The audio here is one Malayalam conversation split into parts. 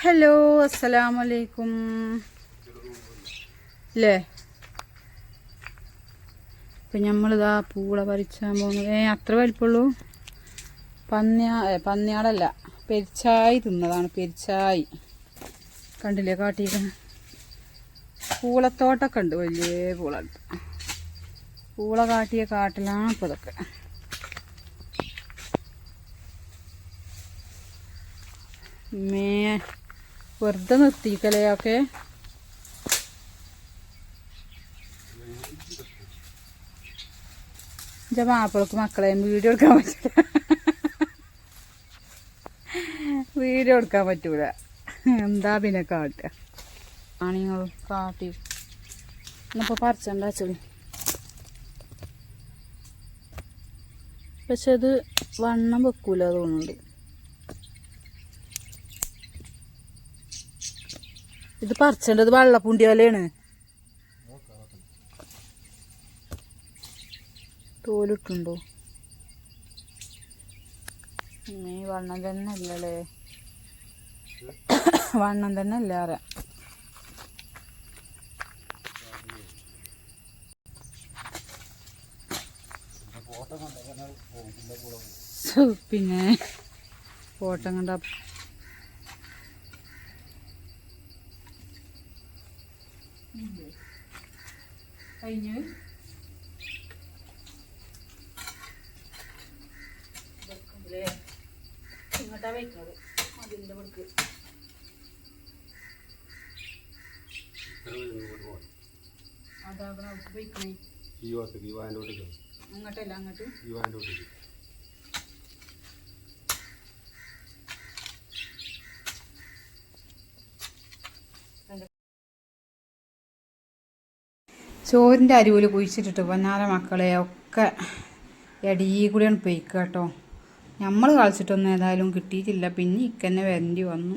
ഹലോ അസ്സലാമു അലൈക്കും അല്ലേ ഇപ്പം നമ്മളിതാ പൂള പറിച്ചാൻ പോകുന്നത് ഏ അത്ര വലിപ്പമുള്ളൂ പന്നിയാ പന്നിയാടല്ല. പെരിച്ചായി തിന്നതാണ് പെരിച്ചായി. കണ്ടില്ലേ കാട്ടിയിരിക്കുന്നത് പൂളത്തോട്ടൊക്കെ ഉണ്ട് വലിയ പൂള പൂള കാട്ടിയ കാട്ടിലാണ് ഇപ്പോൾ ഇതൊക്കെ. മേ വെറുതെ നിർത്തിക്കലേ ഒക്കെ? എന്റെ മാപ്പിളക്ക് മക്കളെ വീഡിയോ എടുക്കാൻ പറ്റില്ല. വീഡിയോ എടുക്കാൻ പറ്റൂല. എന്താ പിന്നെ കാട്ടുക? ആണിങ്ങളും കാട്ടി. ഇന്നിപ്പോൾ പറിച്ചണ്ട ചെളി പക്ഷെ അത് വണ്ണം വെക്കൂല തോന്നുന്നുണ്ട്. ഇത് പറിച്ചേണ്ടത് വള്ളപ്പൂണ്ടി വലയാണ്. തോലിട്ടുണ്ടോ? നീ വണ്ണം തന്നെ അല്ലല്ലേ വണ്ണം തന്നെ അല്ല അറിയാം പിന്നെ ഫോട്ടോ കണ്ട കഴിഞ്ഞു. ഇങ്ങോട്ടാ വയ്ക്കുന്നത് അതിന്റെ മുടുക്ക് അതാകണം അവർക്ക് വയ്ക്കണേ. ഈ ഭാഗത്തേക്ക് ഈ വാന്റെ ഒട്ടിക്ക് അങ്ങോട്ടല്ല അങ്ങോട്ട്. ഈ വാന്റെ ചോറിന്റെ അരിവിൽ കുഴിച്ചിട്ടിട്ട് പൊന്നാര മക്കളെ ഒക്കെ എടീ കൂടിയാണ് പൊയ്ക്കുക കേട്ടോ. നമ്മൾ കളിച്ചിട്ടൊന്നും ഏതായാലും കിട്ടിയിട്ടില്ല. പിന്നെ ഇക്കന്നെ വരേണ്ടി വന്നു.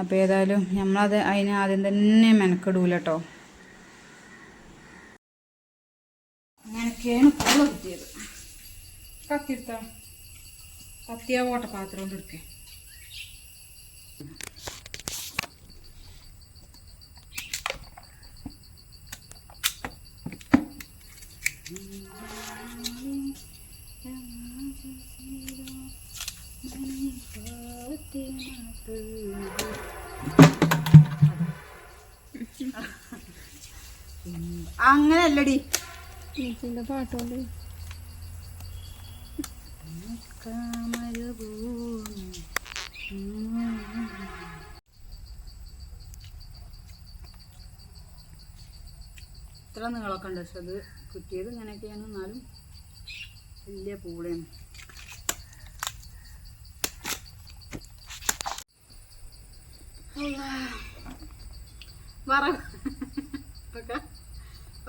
അപ്പോൾ ഏതായാലും നമ്മളത് അതിന് ആദ്യം തന്നെ മെനക്കെടൂല കേട്ടോ. അങ്ങനെയൊക്കെയാണ് പൂള കിട്ടിയത്. കത്തിയെടുത്തോ? കത്തിയ ഓട്ടപാത്രം കൊണ്ട് അങ്ങനെയല്ലടി. ഇതിന്റെ പാട്ടുണ്ട്. ഇത്ര നീളമൊക്കെ ഉണ്ട് പക്ഷെ അത് കിട്ടിയത് ഇങ്ങനെയൊക്കെയാണ്. എന്നാലും വലിയ പൂളയാണ്.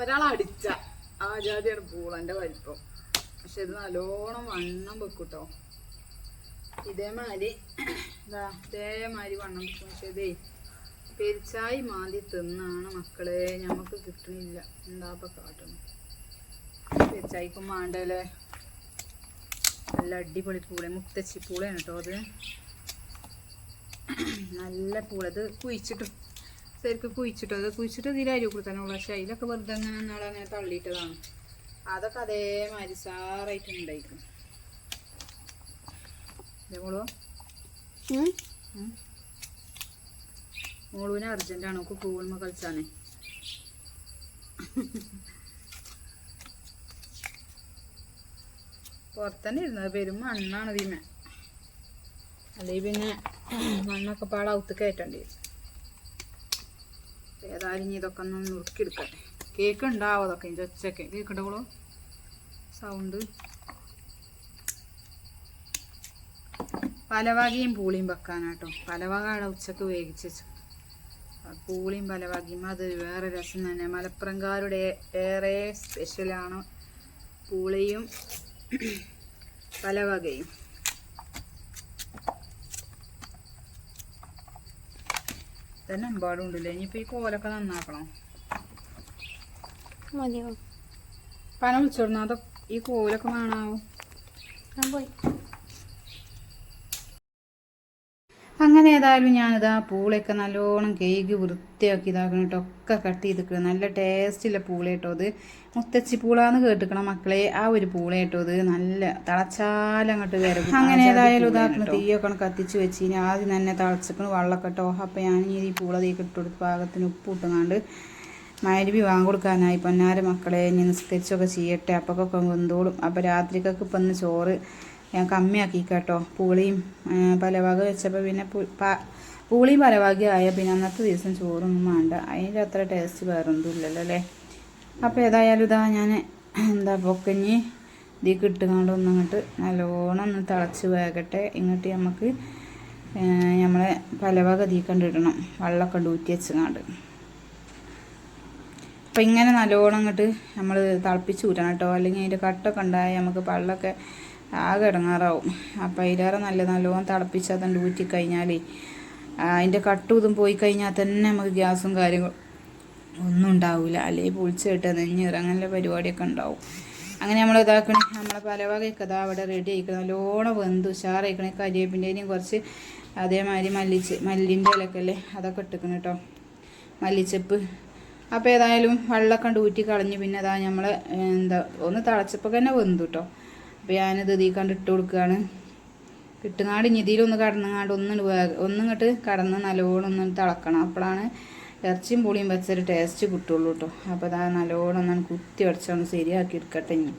ഒരാളടിച്ച ഒരാൾ ആ ജാതിയാണ് പൂളന്റെ വലിപ്പം. പക്ഷെ ഇത് നല്ലോണം വണ്ണം വെക്കൂട്ടോ ഇതേമാതിരി ഇതാ ഇതേമാതിരി വണ്ണം വെക്കും. പക്ഷെ ഇതേ പെരിച്ചായി മാന്തി തിന്നാണ് മക്കളെ. ഞമ്മക്ക് കിട്ടണില്ല. എന്താ ഇപ്പൊ കാട്ടണം? പെരിച്ചായിക്കും മാണ്ടല്ലേ നല്ല അടിപൊളി പൂള മുത്തച്ചി പൂളയാണ് കേട്ടോ അത്. നല്ല പൂള അത് കുഴിച്ചിട്ടു ശരിക്കും കുഴിച്ചിട്ടു അത് കുഴിച്ചിട്ട് ഇതിൽ അരി കൊടുത്താൽ പക്ഷേ അതിലൊക്കെ വെറുതെ അങ്ങനെ നാളെ അങ്ങനെ തള്ളിയിട്ടതാണ്. അതൊക്കെ അതേമാതിരി സാറായിട്ട് ഉണ്ടായിരിക്കും. മോളോ? മോളുവിന് അർജന്റാണ് ഒക്കെ പൂവുമ്മ കളിച്ചാണേ പുറത്തന്നെ ഇരുന്നത് പെരും മണ്ണാണ് ഇതിമേ. അല്ലെങ്കിൽ പിന്നെ മണ്ണൊക്കെ പാടെ ഔത്ത് കയറ്റേണ്ടി? ഏതായാലും ഇനി ഇതൊക്കെ ഒന്ന് നുറുക്കിയെടുക്കട്ടെ കേക്ക് ഉണ്ടാവും അതൊക്കെ? ഇനി ഒച്ചയൊക്കെ കേക്ക് ഉണ്ടാവുള്ളൂ സൗണ്ട്. പലവാകിയും പൂളിയും വെക്കാനാട്ടോ. പലവക അവിടെ ഉച്ചയ്ക്ക് വേവിച്ച് വെച്ചു. പൂളിയും പലവാകിയും അത് വേറെ രസം തന്നെ. മലപ്പുറംകാരുടെ ഏറെ സ്പെഷ്യലാണ് പൂളിയും പലവകയും തന്നെ എമ്പാടുണ്ടല്ലേ ഇനിയിപ്പോൾ ഈ കോലൊക്കെ നന്നാക്കണം. മതിയോ? പന വിളിച്ചോടുന്ന? അതൊക്കെ ഈ കോലൊക്കെ വേണാവോ ഞാൻ പോയി. അങ്ങനെ ഏതായാലും ഞാനിതാ പൂളയൊക്കെ നല്ലോണം കേക്ക് വൃത്തിയാക്കി ഇതാക്കണം കേട്ടോ ഒക്കെ കട്ട് ചെയ്തിക്കണം നല്ല ടേസ്റ്റുള്ള പൂള കേട്ടോ അത്. മുത്തച്ചി പൂളാന്ന് കേട്ടിക്കണം മക്കളെ? ആ ഒരു പൂള കേട്ടോ അത്. നല്ല തിളച്ചാലങ്ങോട്ട് വരും. അങ്ങനെ ഏതായാലും ഇതാക്കണം തീയൊക്കെ കത്തിച്ച് വെച്ച്. ഇനി ആദ്യം തന്നെ തിളച്ചിക്കണ് വെള്ളമൊക്കെ കേട്ടോ അപ്പം ഞാൻ ഈ പൂള തീക്ക് ഇട്ട് കൊടുത്ത് പാകത്തിന് ഉപ്പ് ഇട്ടുങ്ങാണ്ട് മരുവി വാങ്ങിക്കൊടുക്കാനായി പൊന്നാര മക്കളെ ഇനി നിസ്കരിച്ചൊക്കെ ചെയ്യട്ടെ. അപ്പൊക്കൊക്കെ വെന്തോളും അപ്പം രാത്രിക്കൊക്കെ ഇപ്പം ചോറ് ഞാൻ കമ്മിയാക്കി കേട്ടോ പൂളിയും പലവക വെച്ചപ്പോൾ പിന്നെ പൂളിയും പലവകയും ആയ പിന്നെ അന്നത്തെ ദിവസം ചോറൊന്നും വേണ്ട. അതിന്റെ അത്ര ടേസ്റ്റ് വേറൊന്നും ഇല്ലല്ലോ അല്ലേ? അപ്പോൾ ഏതായാലും ഇതാ ഞാൻ എന്താ പൊക്കഞ്ഞ് ഇതിൽ ഇട്ടുകൊണ്ട് ഒന്നങ്ങോട്ട് നല്ലോണം ഒന്ന് തിളച്ച് വേകട്ടെ. ഇങ്ങോട്ട് നമുക്ക് നമ്മളെ പലവക തീ കണ്ടിടണം. വെള്ളമൊക്കെ ഊറ്റി വെച്ചങ്ങാണ്ട്. അപ്പം ഇങ്ങനെ നല്ലോണം അങ്ങോട്ട് നമ്മൾ തിളപ്പിച്ച് ഊറ്റണം കേട്ടോ. അല്ലെങ്കിൽ അതിന്റെ കട്ടൊക്കെ ഉണ്ടായാൽ നമുക്ക് പള്ളൊക്കെ ആകെ ഇടങ്ങാറാവും. അപ്പം അതിലേറെ നല്ല നല്ലോണം തിളപ്പിച്ചാൽ തന്നെ ഊറ്റി കഴിഞ്ഞാലേ അതിന്റെ കട്ടും ഇതും പോയി കഴിഞ്ഞാൽ തന്നെ നമുക്ക് ഗ്യാസും കാര്യങ്ങളും ഒന്നും ഉണ്ടാവില്ല അല്ലെങ്കിൽ പൊളിച്ച് കിട്ടുക നെഞ്ഞീറ് അങ്ങനെയുള്ള പരിപാടിയൊക്കെ ഉണ്ടാവും. അങ്ങനെ നമ്മൾ ഇതാക്കണേ നമ്മളെ പല വകയൊക്കെ ഇതാ അവിടെ റെഡി ആയിക്കണം. നല്ലോണം വെന്ത് ഉഷാറായിക്കണേ. കരിവേപ്പിന്റെയും കുറച്ച് അതേമാതിരി മല്ലിച്ച് മല്ലിന്റെ ഇലക്കെ അല്ലേ? അതൊക്കെ ഇട്ടിക്കണം കേട്ടോ മല്ലിച്ചപ്പ്. അപ്പോൾ ഏതായാലും വെള്ളമൊക്കെ ഊറ്റി കളഞ്ഞ് പിന്നെ അതാ നമ്മൾ എന്താ ഒന്ന് തിളച്ചപ്പോൾ തന്നെ വെന്തു കേട്ടോ അപ്പോൾ ഞാനിത് ഇതിൽ കണ്ട് ഇട്ട് കൊടുക്കുകയാണ് കിട്ടുന്നാണ്ട് ഞെതിയിലൊന്ന് കടന്നങ്ങാണ്ട് ഒന്നും ഒന്നിങ്ങോട്ട് കടന്ന് നല്ലോണം ഒന്ന് തിളക്കണം. അപ്പോഴാണ് ഇറച്ചിയും പുളിയും വെച്ചൊരു ടേസ്റ്റ് കിട്ടുള്ളൂ കേട്ടോ അപ്പോൾ അതാ നല്ലോണം ഒന്നാണ് കുത്തി വടച്ചാണ് ശരിയാക്കി എടുക്കട്ടെ ഇനി.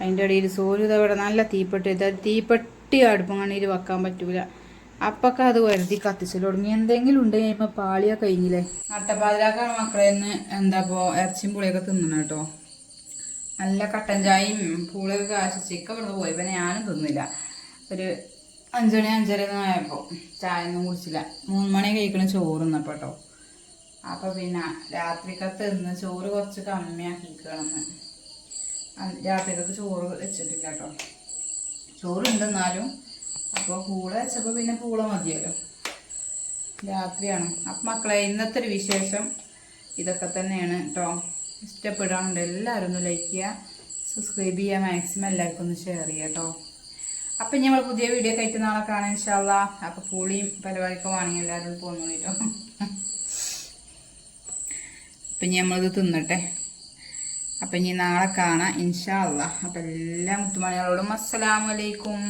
അതിന്റെ ഇടയിൽ സോരുത ഇതവിടെ നല്ല തീപ്പെട്ടി തീപ്പെട്ടി അടുപ്പം കണ്ണീര് വെക്കാൻ പറ്റൂല. അപ്പൊക്കെ അത് വരുതി കത്തിച്ചു തുടങ്ങി. എന്തെങ്കിലും ഉണ്ട് കഴിയുമ്പോൾ പാളിയാ കഴിഞ്ഞില്ലേ? നട്ടപ്പാതിരാക്കാണ് മക്കളെ ഇന്ന് എന്താ ഇപ്പോൾ ഇറച്ചിയും പുളിയൊക്കെ തിന്നണം കേട്ടോ. നല്ല കട്ടൻ ചായയും പുളിയൊക്കെ കാശിച്ചൊക്കെ ഇവിടെ പോയി. പിന്നെ ഞാനും തിന്നില്ല. ഒരു അഞ്ചുമണി അഞ്ചര ഒന്നും ആയപ്പോൾ ചായ ഒന്നും കുടിച്ചില്ല. മൂന്ന് മണി കഴിക്കണ ചോറ് തിന്നപ്പോൾ കേട്ടോ അപ്പോൾ പിന്നെ രാത്രിക്കത്ത് ഇന്ന് ചോറ് കുറച്ച് കമ്മിയാക്കിക്കണമെന്ന് രാത്രിക്കത്ത് ചോറ് വെച്ചിട്ടില്ല കേട്ടോ ചോറ് എന്നാലും അപ്പോൾ കൂടെ വെച്ചപ്പോൾ പിന്നെ പൂള മതിയല്ലോ. രാത്രിയാണ്. അപ്പം മക്കളെ ഇന്നത്തെ ഒരു വിശേഷം ഇതൊക്കെ തന്നെയാണ് കേട്ടോ ഇഷ്ടപ്പെടാറുണ്ട് എല്ലാവരും ഒന്ന് ലൈക്ക് ചെയ്യുക സബ്സ്ക്രൈബ് ചെയ്യുക മാക്സിമം എല്ലാവർക്കും ഒന്ന് ഷെയർ ചെയ്യുക കേട്ടോ അപ്പം ഞങ്ങൾ പുതിയ വീഡിയോ ആയിട്ട് നാളെ കാണാം ഇൻഷാല്ല അപ്പം പുളിയും പരിപാടിയൊക്കെ വേണമെങ്കിൽ എല്ലാവരും പോകുന്നു കേട്ടോ അപ്പം ഇനി നമ്മളിത് തിന്നട്ടെ. അപ്പം ഇനി നാളെ കാണാം ഇൻഷാ അല്ലാ അപ്പം എല്ലാ മുത്തുമണികളോടും അസ്സലാമലൈക്കും